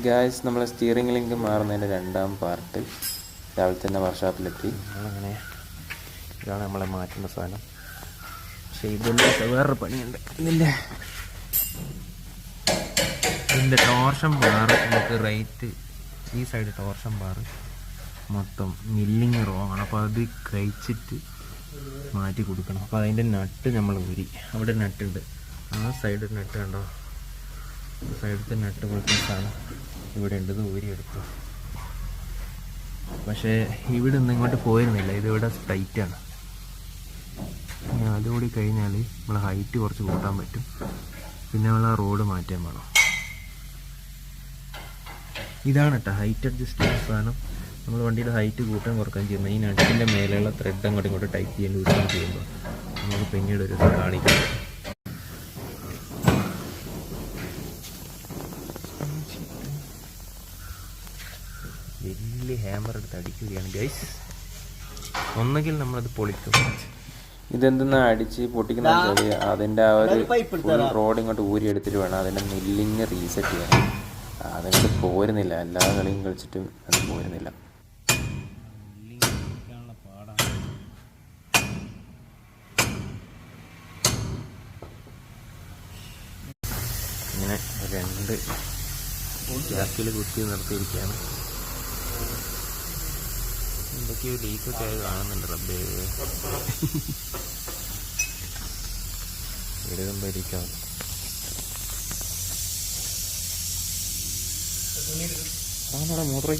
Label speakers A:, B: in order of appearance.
A: Guys നമ്മളെ steering link മാറുന്നതിന്റെ രണ്ടാം part രാവിലെ തന്നെ വർക്ക്ഷോപ്പിലെത്തി
B: നമ്മളങ്ങനെ ഇതാണ് നമ്മളെ മാറ്റുന്ന സാധനം. പക്ഷേ ഇതിന്റെ വേറൊരു പണിയുണ്ട്. ഇതിന്റെ ഇതിന്റെ ടോർഷൻ ബാർ നമുക്ക് റൈറ്റ് ഈ സൈഡ് ടോർഷൻ ബാർ മൊത്തം മില്ലിങ് റോങ് ആണ്. അപ്പോൾ അത് കഴിച്ചിട്ട് മാറ്റി കൊടുക്കണം. അപ്പോൾ അതിന്റെ നട്ട് നമ്മൾ ഊരി. അവിടെ നട്ടുണ്ട് ആ സൈഡ് നട്ട് കണ്ടോ? സൈഡിലത്തെ നട്ട് കൊടുക്കുന്ന സാധനം. ഇവിടെ ഉണ്ട് എടുത്തു. പക്ഷേ ഇവിടെ നിന്ന് ഇങ്ങോട്ട് പോയിരുന്നില്ല. ഇതിവിടെ ടൈറ്റാണ് അതുകൂടി കഴിഞ്ഞാൽ നമ്മൾ ഹൈറ്റ് കുറച്ച് കൂട്ടാൻ പറ്റും. പിന്നെ നമ്മൾ ആ റോഡ് മാറ്റാൻ വേണം. ഇതാണ് കേട്ടോ ഹൈറ്റ് അഡ്ജസ്റ്റ് സാധനം. നമ്മൾ വണ്ടിയുടെ ഹൈറ്റ് കൂട്ടാൻ കുറയ്ക്കാൻ ചെയ്യുന്നത്. ഈ നട്ടിന്റെ മേലെയുള്ള ത്രെഡ് അങ്ങോട്ടും ഇങ്ങോട്ട് ടൈറ്റ് ലൂസാൻ ചെയ്യുമ്പോൾ. നമുക്ക് പിന്നീട് ഒരു കാണിക്കാം. വലിയ ഹാമർ എടുത്ത് അടിക്കുകയാണ് ഗൈസ് ഒന്നുകിൽ നമ്മളത് പൊളിക്കും.
A: ഇതെന്തെന്നാ അടിച്ച് പൊട്ടിക്കുന്ന അതിന്റെ അതിന്റെ ആ ഒരു റോഡ് ഇങ്ങോട്ട് ഊരി എടുത്തിട്ട് വേണം. അതിന്റെ മില്ലിങ് റീസെറ്റ് ചെയ്യണം. അതങ്ങോട്ട് പോരുന്നില്ല. എല്ലാ കളിയും കളിച്ചിട്ടും അത് പോരുന്നില്ല.
B: ഇങ്ങനെ രണ്ട് ഗ്യാസിൽ കുത്തി നിർത്തിയിരിക്കുകയാണ്. എന്തൊക്കെയോ ലീക്കൊക്കെ ആയി കാണുന്നുണ്ട് റബ്ബേ. ഇവിടെ ഇരിക്കാം ആണോടാ മൂത്ര